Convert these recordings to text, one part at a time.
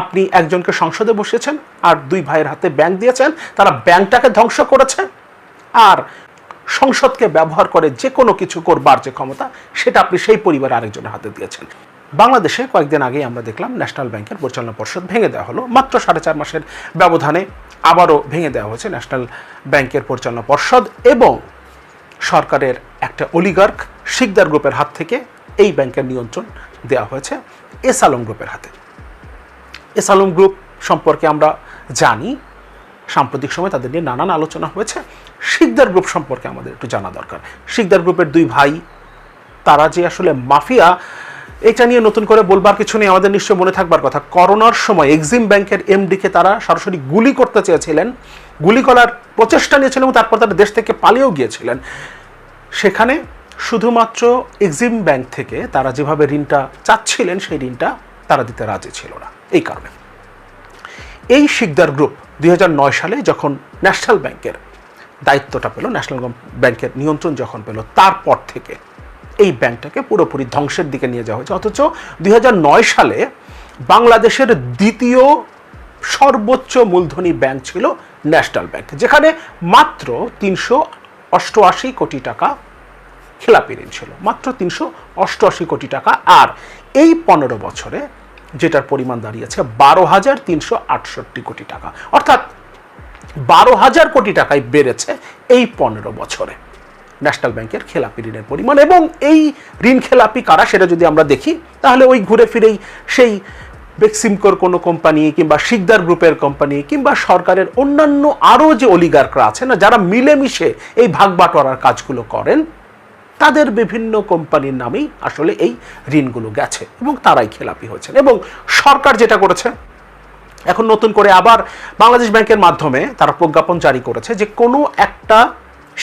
আপনি একজনকে সংসদে বসিয়েছেন আর দুই ভাইয়ের হাতে ব্যাংক দিয়েছেন, তারা ব্যাংকটাকে ধ্বংস করেছে। আর সংসদকে ব্যবহার করে যে কোনো কিছু করবার যে ক্ষমতা, সেটা আপনি সেই পরিবার আরেকজনের হাতে দিয়েছেন। বাংলাদেশে কয়েকদিন আগেই আমরা দেখলাম ন্যাশনাল ব্যাংকের পরিচালনা পর্ষদ ভেঙে দেওয়া হলো। মাত্র সাড়ে চার মাসের ব্যবধানে আবারও ভেঙে দেওয়া হয়েছে ন্যাশনাল ব্যাংকের পরিচালনা পর্ষদ এবং সরকারের একটা অলিগার্ক, শিকদার গ্রুপের হাত থেকে এই ব্যাংকের নিয়ন্ত্রণ দেওয়া হয়েছে এস আলম গ্রুপের হাতে। এস আলম গ্রুপ সম্পর্কে আমরা জানি। সাম্প্রতিক সময় তাদের নিয়ে নানান আলোচনা হয়েছে। শিকদার গ্রুপ সম্পর্কে আমাদের একটু জানা দরকার। শিকদার গ্রুপের দুই ভাই, তারা যে আসলে মাফিয়া, এটা নিয়ে নতুন করে বলবার কিছু নেই, আমাদের নিশ্চয় মনে থাকবার কথা। করোনার সময় এক্সিম ব্যাংকের এমডিকে তারা সরাসরি গুলি করতে চেয়েছিলেন, গুলি করার প্রচেষ্টা নিয়েছিলেন এবং তারপর তারা দেশ থেকে পালিয়েও গিয়েছিলেন। সেখানে শুধুমাত্র এক্সিম ব্যাংক থেকে তারা যেভাবে ঋণটা চাচ্ছিলেন, সেই ঋণটা তারা দিতে রাজি ছিল না। এই কারণে। এই শিকদার গ্রুপ দুই হাজার নয় সালে যখন ন্যাশনাল ব্যাংকের দায়িত্বটা পেল ন্যাশনাল ব্যাংকের নিয়ন্ত্রণ যখন পেল, তারপর থেকে এই ব্যাংকটাকে পুরোপুরি ধ্বংসের দিকে নিয়ে যাওয়া হয়েছে। অথচ দুই হাজার নয় সালে বাংলাদেশের দ্বিতীয় সর্বোচ্চ মূলধনী ব্যাংক ছিল ন্যাশনাল ব্যাংক যেখানে মাত্র তিনশো অষ্টআশি কোটি টাকা খেলাপি ঋণ ছিল। মাত্র তিনশো অষ্টআশি কোটি টাকা। আর এই পনেরো বছরে যেটার পরিমাণ দাঁড়িয়েছে বারো হাজার তিনশো আটষট্টি কোটি টাকা। অর্থাৎ বারো হাজার কোটি টাকায় বেড়েছে এই পনেরো বছরে। ন্যাশনাল ব্যাংকের খেলাপি ঋণের পরিমাণ এবং এই ঋণ খেলাপি কারা সেটা যদি আমরা দেখি, তাহলে ওই ঘুরে ফিরেই সেই বেক্সিমকোর কোনো কোম্পানি কিংবা শিকদার গ্রুপের কোম্পানি কিংবা সরকারের অন্যান্য আরও যে অলিগার্করা আছে না, যারা মিলেমিশে এই ভাগ বাটোয়ারার কাজগুলো করেন তাদের বিভিন্ন কোম্পানির নামেই আসলে এই ঋণগুলো গেছে এবং তারাই খেলাপি হয়েছেন। এবং সরকার যেটা করেছে, এখন নতুন করে আবার বাংলাদেশ ব্যাংকের মাধ্যমে তারা প্রজ্ঞাপন জারি করেছে যে কোনো একটা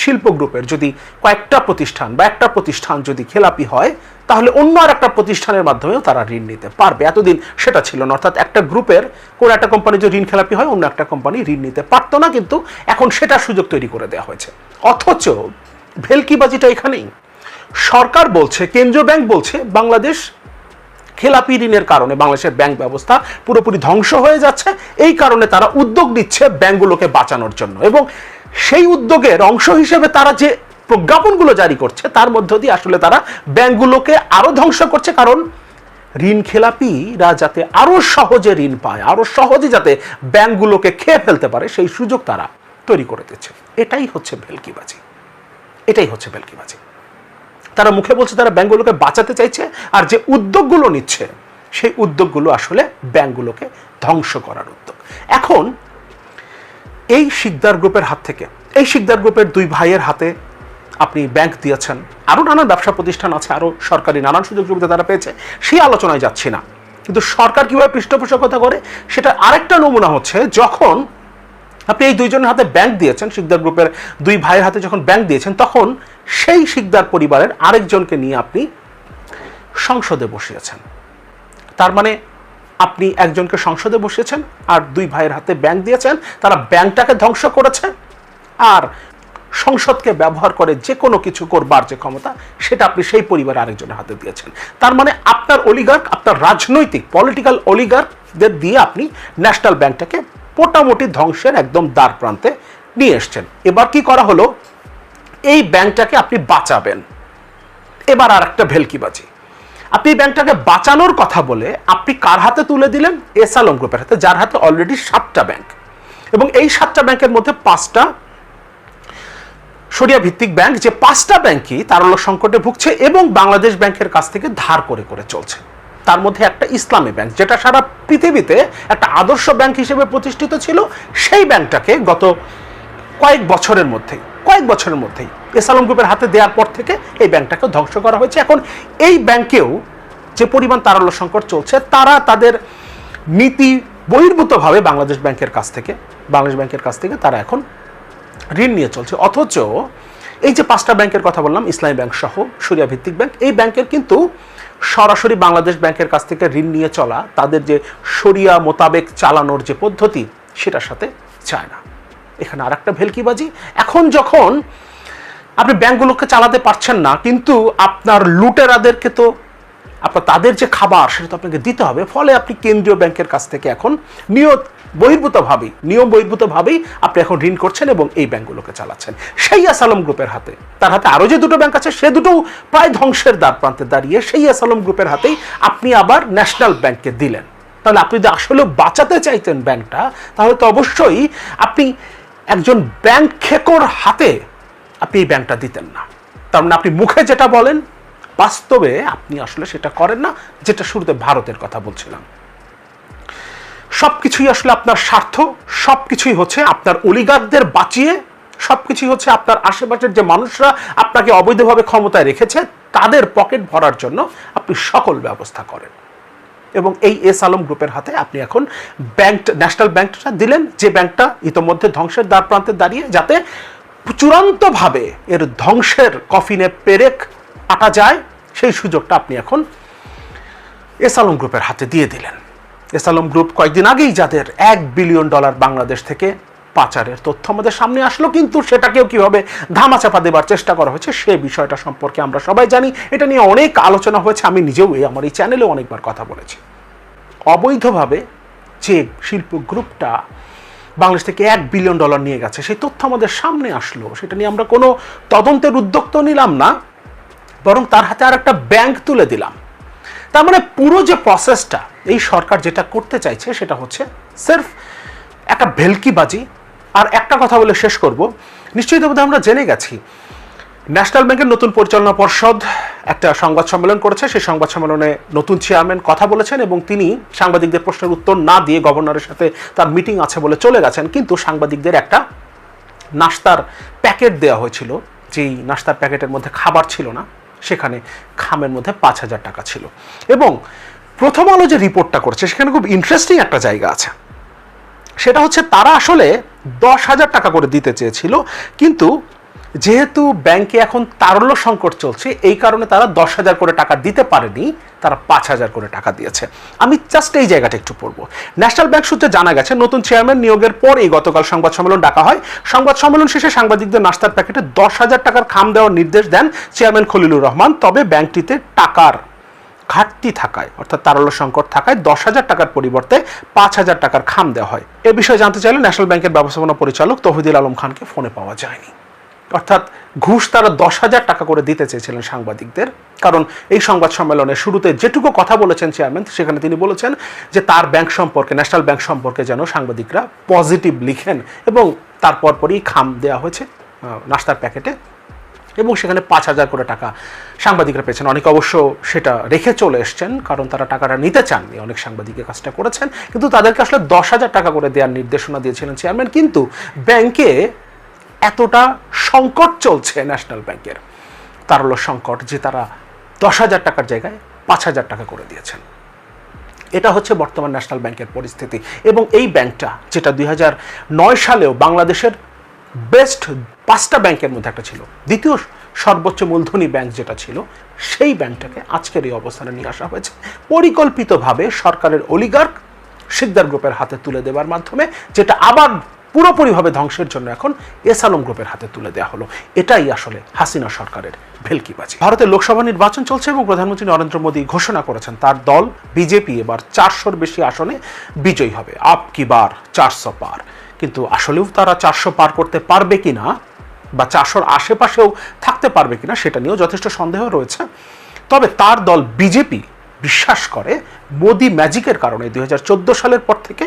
শিল্প গ্রুপের যদি কয়েকটা প্রতিষ্ঠান বা একটা প্রতিষ্ঠান যদি খেলাপি হয়, তাহলে অন্য আর একটা প্রতিষ্ঠানের মাধ্যমেও তারা ঋণ নিতে পারবে। এতদিন সেটা ছিল না, অর্থাৎ একটা গ্রুপের কোনো একটা কোম্পানি যদি ঋণ খেলাপি হয়, অন্য একটা কোম্পানি ঋণ নিতে পারতো না, কিন্তু এখন সেটা সুযোগ তৈরি করে দেওয়া হয়েছে। অথচ ভেলকিবাজিটা এখানেই। সরকার বলছে, কেন্দ্রীয় ব্যাংক বলছে, বাংলাদেশ খেলাপি ঋণের কারণে বাংলাদেশের ব্যাংক ব্যবস্থা পুরোপুরি ধ্বংস হয়ে যাচ্ছে। এই কারণে তারা উদ্যোগ নিচ্ছে ব্যাংকগুলোকে বাঁচানোর জন্য এবং সেই উদ্যোগের অংশ হিসেবে তারা যে প্রজ্ঞাপনগুলো জারি করছে, তার মধ্য দিয়ে আসলে তারা ব্যাংকগুলোকে আরও ধ্বংস করছে। কারণ ঋণ খেলাপিরা যাতে আরও সহজে ঋণ পায় আরও সহজে যাতে ব্যাংকগুলোকে খেয়ে ফেলতে পারে, সেই সুযোগ তারা তৈরি করে দিচ্ছে। এটাই হচ্ছে ভেলকিবাজি। এটাই হচ্ছে ভেলকিবাজি। তারা মুখে বলছে তারা ব্যাংকগুলোকে বাঁচাতে চাইছে আর যে উদ্যোগগুলো নিচ্ছে, সেই উদ্যোগগুলো আসলে ব্যাংকগুলোকে ধ্বংস করার উদ্যোগ। এখন এই শিকদার গ্রুপের হাত থেকে, এই শিকদার গ্রুপের দুই ভাইয়ের হাতে আপনি ব্যাংক দিয়েছেন আরও নানান ব্যবসা প্রতিষ্ঠান আছে আরও সরকারি নানান সুযোগ সুবিধা তারা পেয়েছে, সেই আলোচনায় যাচ্ছি না। কিন্তু সরকার কীভাবে পৃষ্ঠপোষকতা করে সেটা আরেকটা নমুনা হচ্ছে যখন আপনি এই দুইজনের হাতে ব্যাংক দিয়েছেন, শিকদার গ্রুপের দুই ভাইয়ের হাতে যখন ব্যাংক দিয়েছেন, তখন সেই শিকদার পরিবারের আরেকজনকে নিয়ে আপনি সংসদে বসিয়েছেন। তার মানে আপনি একজনকে সংসদে বসিয়েছেন আর দুই ভাইয়ের হাতে ব্যাংক দিয়েছেন, তারা ব্যাংকটাকে ধ্বংস করেছে আর সংসদকে ব্যবহার করে যে কোনো কিছু করবার যে ক্ষমতা, সেটা আপনি সেই পরিবার আরেকজনের হাতে দিয়েছেন। তার মানে আপনার অলিগার্ক আপনার রাজনৈতিক পলিটিক্যাল অলিগার্কদের দিয়ে আপনি ন্যাশনাল ব্যাংকটাকে মোটামুটি ধ্বংসের একদম দ্বার প্রান্তে নিয়ে এসছেন। এবার কি করা হলো? এই ব্যাংকটাকে আপনি বাঁচাবেন। এবার আর একটা ভেলকিবাজি। আপনি ব্যাংকটাকে বাঁচানোর কথা বলে আপনি কার হাতে তুলে দিলেন? এস আলম গ্রুপের হাতে, যার হাতে অলরেডি সাতটা ব্যাংক। এবং এই সাতটা ব্যাংকের মধ্যে পাঁচটা সরিয়া ভিত্তিক ব্যাংক, যে পাঁচটা ব্যাংকই তারল্য সংকটে ভুগছে এবং বাংলাদেশ ব্যাংকের কাছ থেকে ধার করে করে চলছে। তার মধ্যে একটা ইসলামী ব্যাংক, যেটা সারা পৃথিবীতে একটা আদর্শ ব্যাংক হিসেবে প্রতিষ্ঠিত ছিল, সেই ব্যাংকটাকে গত কয়েক বছরের মধ্যেই, কয়েক বছরের মধ্যেই এস আলম গ্রুপের হাতে দেওয়ার পর থেকে এই ব্যাংকটাকে ধ্বংস করা হয়েছে। এখন এই ব্যাংকেও যে পরিমাণ তারল্য সংকট চলছে, তারা তাদের নীতি বহির্ভূতভাবে বাংলাদেশ ব্যাংকের কাছ থেকে, বাংলাদেশ ব্যাংকের কাছ থেকে তারা এখন ঋণ নিয়ে চলছে। অথচ এই যে পাঁচটা ব্যাংকের কথা বললাম, ইসলামী ব্যাংক সহ সরিয়া ভিত্তিক ব্যাংক, এই ব্যাংকের কিন্তু সরাসরি বাংলাদেশ ব্যাংকের কাছ থেকে ঋণ নিয়ে চলা, তাদের যে সরিয়া মোতাবেক চালানোর যে পদ্ধতি, সেটার সাথে চায় না। এখানে আর একটা ভেলকিবাজি। এখন যখন আপনি ব্যাংকগুলোকে চালাতে পারছেন না, কিন্তু আপনার লুটেরাদেরকে তো, আপনার তাদের যে খাবার, সেটা তো আপনাকে দিতে হবে। ফলে আপনি কেন্দ্রীয় ব্যাংকের কাছ থেকে এখন নিয়ত বহির্ভূতভাবেই নিয়ম বহির্ভূতভাবেই আপনি এখন ঋণ করছেন এবং এই ব্যাংকগুলোকে চালাচ্ছেন। সেই আসালম গ্রুপের হাতে, তার হাতে আরও যে দুটো ব্যাংক আছে, সে দুটোও প্রায় ধ্বংসের দ্বার প্রান্তে দাঁড়িয়ে সেই আসালম গ্রুপের হাতেই আপনি আবার ন্যাশনাল ব্যাংককে দিলেন। তাহলে আপনি যদি আসলে বাঁচাতে চাইতেন ব্যাংকটা, তাহলে তো অবশ্যই আপনি একজন ব্যাংক খেকোর হাতে আপনি এই ব্যাংকটা দিতেন না। তার মানে আপনি মুখে যেটা বলেন, বাস্তবে আপনি আসলে সেটা করেন না, যেটা শুরুতে ভারতের কথা বলছিলাম। সব কিছুই আসলে আপনার স্বার্থ সব কিছুই হচ্ছে আপনার অলিগারদের বাঁচিয়ে সব কিছুই হচ্ছে আপনার আশেপাশের যে মানুষরা আপনাকে অবৈধভাবে ক্ষমতায় রেখেছে, তাদের পকেট ভরার জন্য আপনি সকল ব্যবস্থা করেন। এবং এই এস আলম গ্রুপের হাতে আপনি এখন ব্যাংক ন্যাশনাল ব্যাংকটা দিলেন, যে ব্যাংকটা ইতোমধ্যে ধ্বংসের দ্বার প্রান্তে দাঁড়িয়ে, যাতে চূড়ান্তভাবে এর ধ্বংসের কফিনে পেরেক আটা যায়, সেই সুযোগটা আপনি এখন এস আলম গ্রুপের হাতে দিয়ে দিলেন। এস আলম গ্রুপ কয়েকদিন আগেই যাদের এক বিলিয়ন ডলার বাংলাদেশ থেকে পাচারের তথ্য আমাদের সামনে আসলো, কিন্তু সেটাকেও কীভাবে ধামাচাপা দেবার চেষ্টা করা হয়েছে সে বিষয়টা সম্পর্কে আমরা সবাই জানি। এটা নিয়ে অনেক আলোচনা হয়েছে। আমি নিজেও এই আমার এই চ্যানেলে অনেকবার কথা বলেছি। অবৈধভাবে যে শিল্প গ্রুপটা বাংলাদেশ থেকে এক বিলিয়ন ডলার নিয়ে গেছে, সেই তথ্য আমাদের সামনে আসলো। সেটা নিয়ে আমরা কোনো তদন্তের উদ্যোগ তো নিলাম না, বরং তার হাতে আর একটা ব্যাংক তুলে দিলাম। তার মানে পুরো যে প্রসেসটা এই সরকার যেটা করতে চাইছে সেটা হচ্ছে সেরফ একটা ভেলকিবাজি। আর একটা কথা বলে শেষ করব। নিশ্চয়ই তো বোধহয় আমরা জেনে গেছি, ন্যাশনাল ব্যাংকের নতুন পরিচালনা পর্ষদ একটা সংবাদ সম্মেলন করেছে। সেই সংবাদ সম্মেলনে নতুন চেয়ারম্যান কথা বলেছেন এবং তিনি সাংবাদিকদের প্রশ্নের উত্তর না দিয়ে গভর্নরের সাথে তার মিটিং আছে বলে চলে গেছেন। কিন্তু সাংবাদিকদের একটা নাস্তার প্যাকেট দেওয়া হয়েছিল, যেই নাস্তার প্যাকেটের মধ্যে খাবার ছিল না, সেখানে খামের মধ্যে পাঁচ হাজার টাকা ছিল। এবং প্রথম আলো যে রিপোর্টটা করছে, সেখানে খুব ইন্টারেস্টিং একটা জায়গা আছে। সেটা হচ্ছে তারা আসলে দশ হাজার টাকা করে দিতে চেয়েছিল, কিন্তু যেহেতু ব্যাংকে এখন তারল্য সংকট চলছে, এই কারণে তারা দশ হাজার করে টাকা দিতে পারেনি, তারা পাঁচ হাজার করে টাকা দিয়েছে। আমি জাস্ট এই জায়গাটা একটু পড়ব। ন্যাশনাল ব্যাংক সূত্রে জানা গেছে, নতুন চেয়ারম্যান নিয়োগের পর এই গতকাল সংবাদ সম্মেলন ডাকা হয়। সংবাদ সম্মেলন শেষে সাংবাদিকদের নাস্তার প্যাকেটে দশ হাজার টাকার খাম দেওয়ার নির্দেশ দেন চেয়ারম্যান খলিলুর রহমান। তবে ব্যাংকটিতে টাকার ঘাটতি থাকায়, অর্থাৎ তারল্য সংকট থাকায় দশ হাজার টাকার পরিবর্তে পাঁচ হাজার টাকার খাম দেওয়া হয়। এ বিষয়ে জানতে চাইলে ন্যাশনাল ব্যাংকের ব্যবস্থাপনা পরিচালক তহিদুল আলম খানকে ফোনে পাওয়া যায়নি। অর্থাৎ ঘুষ তারা দশ হাজার টাকা করে দিতে চেয়েছিলেন সাংবাদিকদের, কারণ এই সংবাদ সম্মেলনে শুরুতে যেটুকু কথা বলেছেন চেয়ারম্যান, সেখানে তিনি বলেছেন যে তার ব্যাংক সম্পর্কে, ন্যাশনাল ব্যাংক সম্পর্কে যেন সাংবাদিকরা পজিটিভ লিখেন এবং তারপর পরই খাম দেওয়া হয়েছে নাস্তার প্যাকেটে। এবং সেখানে পাঁচ হাজার করে টাকা সাংবাদিকরা পেয়েছেন। অনেকে অবশ্য সেটা রেখে চলে এসছেন, কারণ তারা টাকাটা নিতে চাননি। অনেক সাংবাদিকের কাজটা করেছেন, কিন্তু তাদেরকে আসলে দশ হাজার টাকা করে দেওয়ার নির্দেশনা দিয়েছিলেন চেয়ারম্যান। কিন্তু ব্যাংকে এতটা সংকট চলছে ন্যাশনাল ব্যাংকের। তার হলো সংকট যে তারা দশ হাজার টাকার জায়গায় পাঁচ হাজার টাকা করে দিয়েছেন। এটা হচ্ছে বর্তমান ন্যাশনাল ব্যাংকের পরিস্থিতি। এবং এই ব্যাংকটা, যেটা দুই নয় সালেও বাংলাদেশের বেস্ট পাঁচটা ব্যাংকের মধ্যে একটা ছিল। দ্বিতীয় সর্বোচ্চ মূলধনী ব্যাংক যেটা ছিল, সেই ব্যাংকটাকে আজকের এই অবস্থানে নিয়ে আসা হয়েছে। পরিকল্পিতভাবে সরকারের অলিগার্ক সিকদার গ্রুপের হাতে তুলে দেওয়ার মাধ্যমে, যেটা আবার পুরোপুরিভাবে ধ্বংসের জন্য এখন এস আলম গ্রুপের হাতে তুলে দেওয়া হলো। এটাই আসলে হাসিনা সরকারের ভেলকিবাজি। ভারতের লোকসভা নির্বাচন চলছে এবং প্রধানমন্ত্রী নরেন্দ্র মোদী ঘোষণা করেছেন, তার দল, বিজেপি এবার চারশোর বেশি আসনে বিজয়ী হবে। আপ কি বার, চারশো পার। কিন্তু আসলেও তারা চারশো পার করতে পারবে কিনা বা চারশোর আশেপাশেও থাকতে পারবে কিনা সেটা নিয়েও যথেষ্ট সন্দেহ রয়েছে। তবে তার দল বিজেপি বিশ্বাস করে মোদি ম্যাজিকের কারণে দুই হাজার চোদ্দ সালের পর থেকে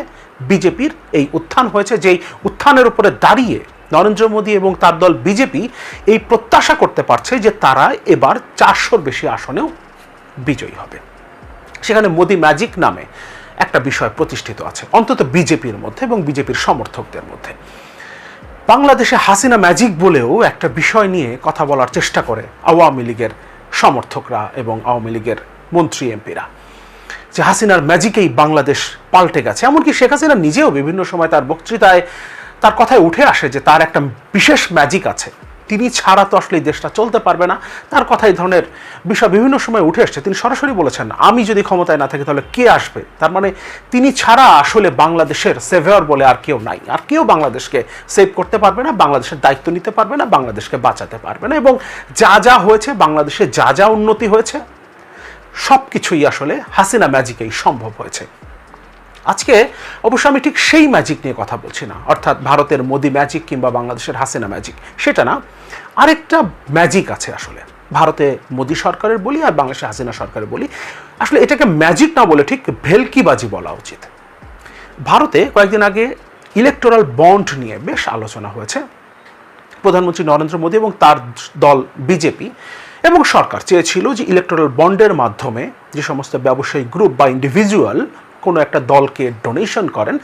বিজেপির এই উত্থান হয়েছে, যেই উত্থানের উপরে দাঁড়িয়ে নরেন্দ্র মোদী এবং তার দল বিজেপি এই প্রত্যাশা করতে পারছে যে তারা এবার চারশোর বেশি আসনেও বিজয়ী হবে। সেখানে মোদি ম্যাজিক নামে একটা বিষয় প্রতিষ্ঠিত আছে, অন্তত বিজেপির মধ্যে এবং বিজেপির সমর্থকদের মধ্যে। বাংলাদেশে হাসিনা ম্যাজিক বলেও একটা বিষয় নিয়ে কথা বলার চেষ্টা করে আওয়ামী লীগের সমর্থকরা এবং আওয়ামী লীগের মন্ত্রী এমপিরা, যে হাসিনার ম্যাজিকেই বাংলাদেশ পাল্টে গেছে। এমনকি শেখ হাসিনা নিজেও বিভিন্ন সময় তার বক্তৃতায় তার কথায় উঠে আসে যে তার একটা বিশেষ ম্যাজিক আছে। তিনি ছাড়া তো আসলে এই দেশটা চলতে পারবে না। তার কথা এই ধরনের বিষয় বিভিন্ন সময় উঠে এসছে তিনি সরাসরি বলেছেন, আমি যদি ক্ষমতায় না থাকি তাহলে কে আসবে? তার মানে তিনি ছাড়া আসলে বাংলাদেশের সেভিয়র বলে আর কেউ নাই। আর কেউ বাংলাদেশকে সেভ করতে পারবে না, বাংলাদেশের দায়িত্ব নিতে পারবে না, বাংলাদেশকে বাঁচাতে পারবে না এবং যা যা হয়েছে, বাংলাদেশে যা যা উন্নতি হয়েছে সব কিছুই আসলে হাসিনা ম্যাজিকেই সম্ভব হয়েছে। আজকে অবশ্য আমি ঠিক সেই ম্যাজিক নিয়ে কথা বলছি না। অর্থাৎ ভারতের মোদি ম্যাজিক কিংবা বাংলাদেশের হাসিনা ম্যাজিক সেটা না, আরেকটা ম্যাজিক আছে আসলে। ভারতে মোদি সরকারের বলি আর বাংলাদেশে হাসিনা সরকারের বলি। আসলে এটাকে ম্যাজিক না বলে ঠিক ভেলকিবাজি বলা উচিত। ভারতে কয়েকদিন আগে ইলেকটোরাল বন্ড নিয়ে বেশ আলোচনা হয়েছে। প্রধানমন্ত্রী নরেন্দ্র মোদী এবং তার দল বিজেপি এবং সরকার চেয়েছিল যে ইলেকটোরাল বন্ডের মাধ্যমে যে সমস্ত ব্যবসায়ী গ্রুপ বা ইন্ডিভিজুয়াল কোনো একটা দলকে ডোনেশন করেন,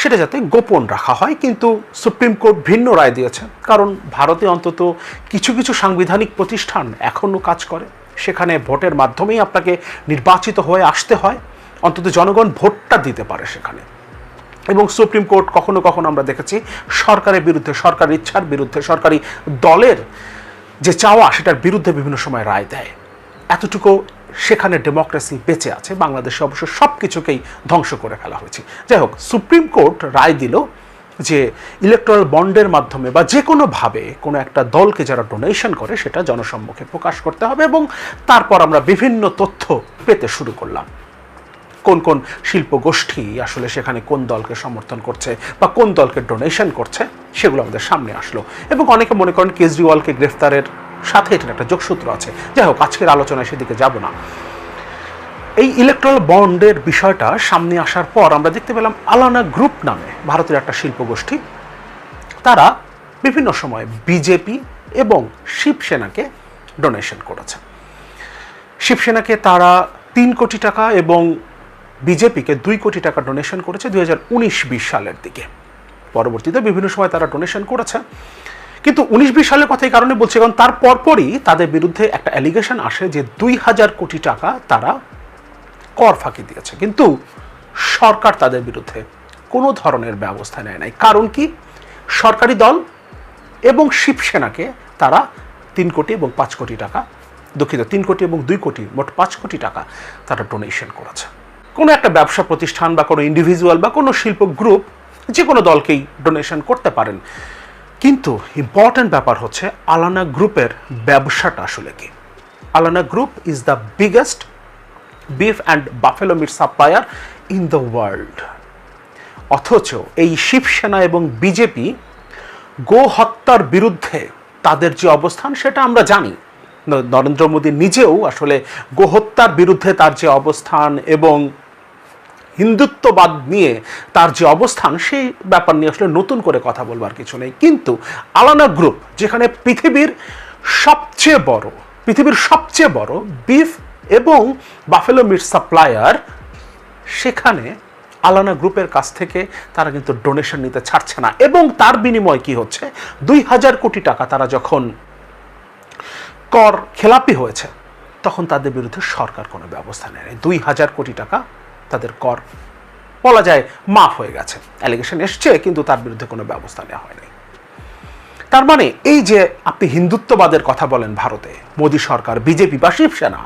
সেটা যাতে গোপন রাখা হয়, কিন্তু সুপ্রিম কোর্ট ভিন্ন রায় দিয়েছে। কারণ ভারতে অন্তত কিছু কিছু সাংবিধানিক প্রতিষ্ঠান এখনও কাজ করে। সেখানে ভোটের মাধ্যমেই আপনাকে নির্বাচিত হয়ে আসতে হয়। অন্তত জনগণ ভোটটা দিতে পারে সেখানে। এবং সুপ্রিম কোর্ট কখনো কখনো আমরা দেখেছি সরকারের বিরুদ্ধে, সরকার ইচ্ছার বিরুদ্ধে, সরকারি দলের যে চাওয়া, সেটার বিরুদ্ধে বিভিন্ন সময় রায় দেয়। এতটুকু সেখানে ডেমোক্রেসি বেঁচে আছে, বাংলাদেশে অবশ্য সব কিছুকেই ধ্বংস করে ফেলা হয়েছে। যাই হোক সুপ্রিম কোর্ট রায় দিল যে ইলেকট্রাল বন্ডের মাধ্যমে বা যে কোনোভাবে কোনো একটা দলকে যারা ডোনেশন করে, সেটা জনসম্মুখে প্রকাশ করতে হবে এবং তারপর আমরা বিভিন্ন তথ্য পেতে শুরু করলাম। কোন কোন শিল্প গোষ্ঠী আসলে সেখানে কোন দলকে সমর্থন করছে বা কোন দলকে ডোনেশন করছে, সেগুলো আমাদের সামনে আসলো। এবং অনেকে মনে করেন কেজরিওয়ালকে গ্রেফতারের সাথে এটার একটা যোগসূত্র আছে। যাই হোক, আজকের আলোচনায় সেদিকে যাব না। এই ইলেকট্রাল বন্ডের বিষয়টা সামনে আসার পর আমরা দেখতে পেলাম আলানা গ্রুপ নামে ভারতের একটা শিল্প গোষ্ঠী তারা বিভিন্ন সময় বিজেপি এবং শিবসেনাকে ডোনেশন করেছে। শিবসেনাকে তারা তিন কোটি টাকা এবং বিজেপিকে দুই কোটি টাকা ডোনেশন করেছে দুই হাজার উনিশ বিশ সালের দিকে। পরবর্তীতে বিভিন্ন সময় তারা ডোনেশন করেছে। কিন্তু উনিশ বিশ সালের কথা এই কারণে বলছি কারণ তার পরপরই তাদের বিরুদ্ধে একটা অ্যালিগেশন আসে যে দুই হাজার কোটি টাকা তারা কর ফাঁকি দিয়েছে। কিন্তু সরকার তাদের বিরুদ্ধে কোনো ধরনের ব্যবস্থা নেয় নাই। কারণ কি? সরকারি দল এবং শিবসেনাকে তারা তিন কোটি এবং পাঁচ কোটি টাকা, দুঃখিত, তিন কোটি এবং দুই কোটি, মোট পাঁচ কোটি টাকা তারা ডোনেশন করেছে। কোনো একটা ব্যবসা প্রতিষ্ঠান বা কোনো ইন্ডিভিজুয়াল বা কোনো শিল্প গ্রুপ যে কোনো দলকেই ডোনেশন করতে পারেন। কিন্তু ইম্পর্ট্যান্ট ব্যাপার হচ্ছে আলানা গ্রুপের ব্যবসাটা আসলে কি? Allana group is the biggest beef and buffalo meat supplier in the world অথচ এই শিবসেনা এবং বিজেপি গো হত্যার বিরুদ্ধে তাদের যে অবস্থান সেটা আমরা জানি। নরেন্দ্র মোদী নিজেও আসলে গোহত্যার বিরুদ্ধে তার যে অবস্থান এবং হিন্দুত্ববাদ নিয়ে তার যে অবস্থান, সেই ব্যাপার নিয়ে আসলে নতুন করে কথা বলবার কিছু নেই। কিন্তু আলানা গ্রুপ, যেখানে পৃথিবীর সবচেয়ে বড়, পৃথিবীর সবচেয়ে বড় বিফ এবং বাফেলো মিট সাপ্লায়ার সেখানে আলানা গ্রুপের কাছ থেকে তারা কিন্তু ডোনেশন নিতে ছাড়ছে না। এবং তার বিনিময় কি হচ্ছে? দুই হাজার কোটি টাকা তারা যখন কর খেলাপি হয়েছে, তখন তাদের বিরুদ্ধে সরকার কোনো ব্যবস্থা নেয় দুই হাজার কোটি টাকা তাদের কর। বলা যায় মাফ হয়ে গেছে। অ্যালিগেশন এসছে, কিন্তু তার বিরুদ্ধে কোনো ব্যবস্থা নেওয়া হয়নি। তার মানে এই যে আপনি হিন্দুত্ববাদের কথা বলেন ভারতে, মোদী সরকার, বিজেপি বা শিবসেনা,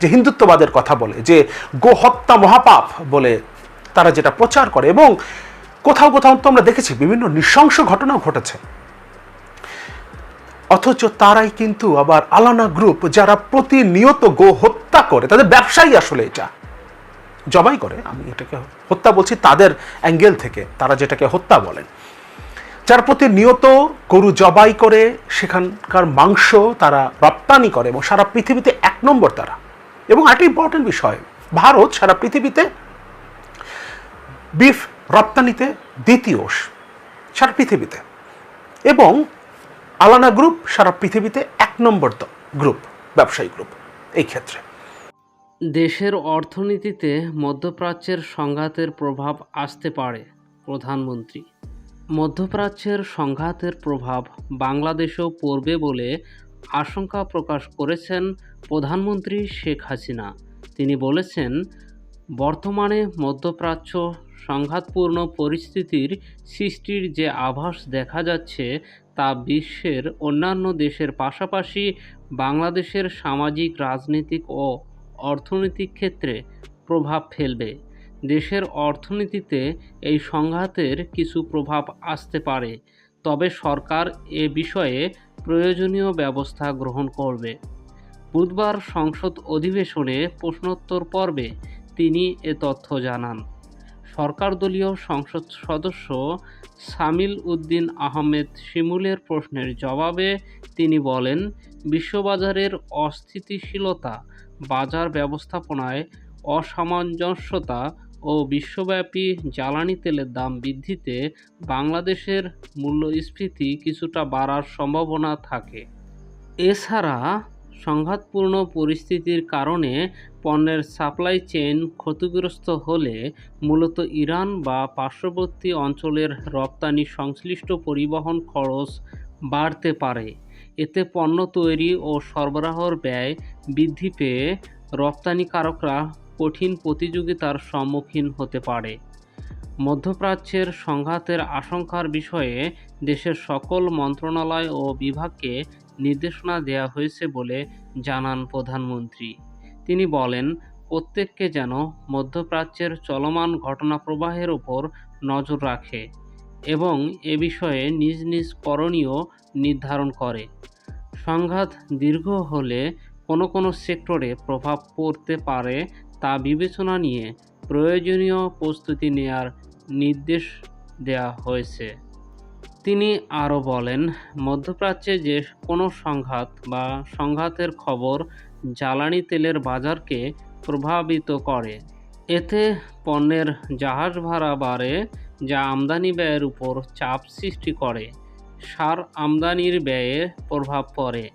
যে হিন্দুত্ববাদের কথা বলে, যে গো হত্যা মহাপাপ বলে তারা যেটা প্রচার করে, এবং কোথাও কোথাও তো আমরা দেখেছি বিভিন্ন নৃশংস ঘটনাও ঘটেছে। অথচ তারাই কিন্তু আবার আলানা গ্রুপ যারা প্রতিনিয়ত গো হত্যা করে, তাদের ব্যবসায়ী আসলে এটা। জবাই করে। আমি এটাকে হত্যা বলছি তাদের অ্যাঙ্গেল থেকে, তারা যেটাকে হত্যা বলেন। যার প্রতি নিয়ত গরু জবাই করে, সেখানকার মাংস তারা রপ্তানি করে এবং সারা পৃথিবীতে এক নম্বর তারা। এবং একটা ইম্পর্টেন্ট বিষয়, ভারত সারা পৃথিবীতে বিফ রপ্তানিতে দ্বিতীয়, সারা পৃথিবীতে। এবং আলানা গ্রুপ সারা পৃথিবীতে এক নম্বর গ্রুপ ব্যবসায়ী গ্রুপ এই ক্ষেত্রে। দেশের অর্থনীতিতে মধ্যপ্রাচ্যের সংঘাতের প্রভাব আসতে পারে, প্রধানমন্ত্রী। মধ্যপ্রাচ্যের সংঘাতের প্রভাব বাংলাদেশেও পড়বে বলে আশঙ্কা প্রকাশ করেছেন প্রধানমন্ত্রী শেখ হাসিনা। তিনি বলেছেন, বর্তমানে মধ্যপ্রাচ্য সংঘাতপূর্ণ পরিস্থিতির সৃষ্টির যে আভাস দেখা যাচ্ছে তা বিশ্বের অন্যান্য দেশের পাশাপাশি বাংলাদেশের সামাজিক, রাজনৈতিক ও অর্থনৈতিক ক্ষেত্রে প্রভাব ফেলবে। দেশের অর্থনীতিতে এই সংঘাতের কিছু প্রভাব আসতে পারে, তবে সরকার এ বিষয়ে প্রয়োজনীয় ব্যবস্থা গ্রহণ করবে। বুধবার সংসদ অধিবেশনে প্রশ্নোত্তর পর্বে তিনি এ তথ্য জানান। সরকার দলীয় সংসদ সদস্য সামিল উদ্দিন আহমেদ শিমুলের প্রশ্নের জবাবে তিনি বলেন, বিশ্ববাজারের অস্থিতিশীলতা বাজার ব্যবস্থাপনায় অসামঞ্জস্যতা ও বিশ্বব্যাপী জ্বালানি তেলের দাম বৃদ্ধিতে বাংলাদেশের মূল্যস্ফীতি কিছুটা বাড়ার সম্ভাবনা থাকে। এছাড়া সংঘাতপূর্ণ পরিস্থিতির কারণে পণ্যের সাপ্লাই চেইন ক্ষতিগ্রস্ত হলে মূলত ইরান বা পার্শ্ববর্তী অঞ্চলের রপ্তানি সংশ্লিষ্ট পরিবহন খরচ বাড়তে পারে। এতে পণ্য তৈরি ও সরবরাহর ব্যয় বৃদ্ধি পেয়ে রপ্তানিকারকরা কঠিন প্রতিযোগিতার সম্মুখীন হতে পারে। মধ্যপ্রাচ্যের সংঘাতের আশঙ্কার বিষয়ে দেশের সকল মন্ত্রণালয় ও বিভাগকে নির্দেশনা দেওয়া হয়েছে বলে জানান প্রধানমন্ত্রী। তিনি বলেন, প্রত্যেককে যেন মধ্যপ্রাচ্যের চলমান ঘটনাপ্রবাহের ওপর নজর রাখে। এবং এ বিষয়ে নিজ নিজ করণীয় নির্ধারণ করে। সংঘাত দীর্ঘ হলে কোনো কোনো সেক্টরে প্রভাব পড়তে পারে তা বিবেচনা নিয়ে প্রয়োজনীয় প্রস্তুতি নেয়ার নির্দেশ দেওয়া হয়েছে। তিনি আরও বলেন, মধ্যপ্রাচ্যে যে কোনো সংঘাত বা সংঘাতের খবর জ্বালানি তেলের বাজারকে প্রভাবিত করে। এতে পণ্যের জাহাজ ভাড়া বাড়ে যা আমদানি ব্যয়ের উপর চাপ সৃষ্টি করে। সার আমদানির ব্যয়ে প্রভাব পড়ে।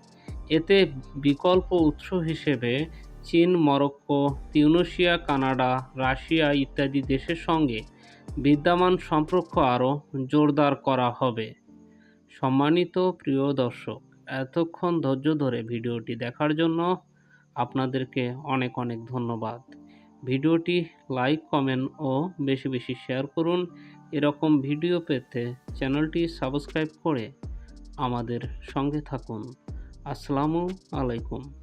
এতে বিকল্প উৎস হিসেবে চীন, মরক্কো তিউনেশিয়া কানাডা, রাশিয়া ইত্যাদি দেশের সঙ্গে বিদ্যমান সম্পর্ক আরও জোরদার করা হবে। সম্মানিত প্রিয় দর্শক, এতক্ষণ ধৈর্য ধরে ভিডিওটি দেখার জন্য আপনাদেরকে অনেক অনেক ধন্যবাদ। ভিডিওটি লাইক, কমেন্ট ও বেশি বেশি শেয়ার করুন। এরকম ভিডিও পেতে চ্যানেলটি সাবস্ক্রাইব করে আমাদের সঙ্গে থাকুন। আসসালামু আলাইকুম।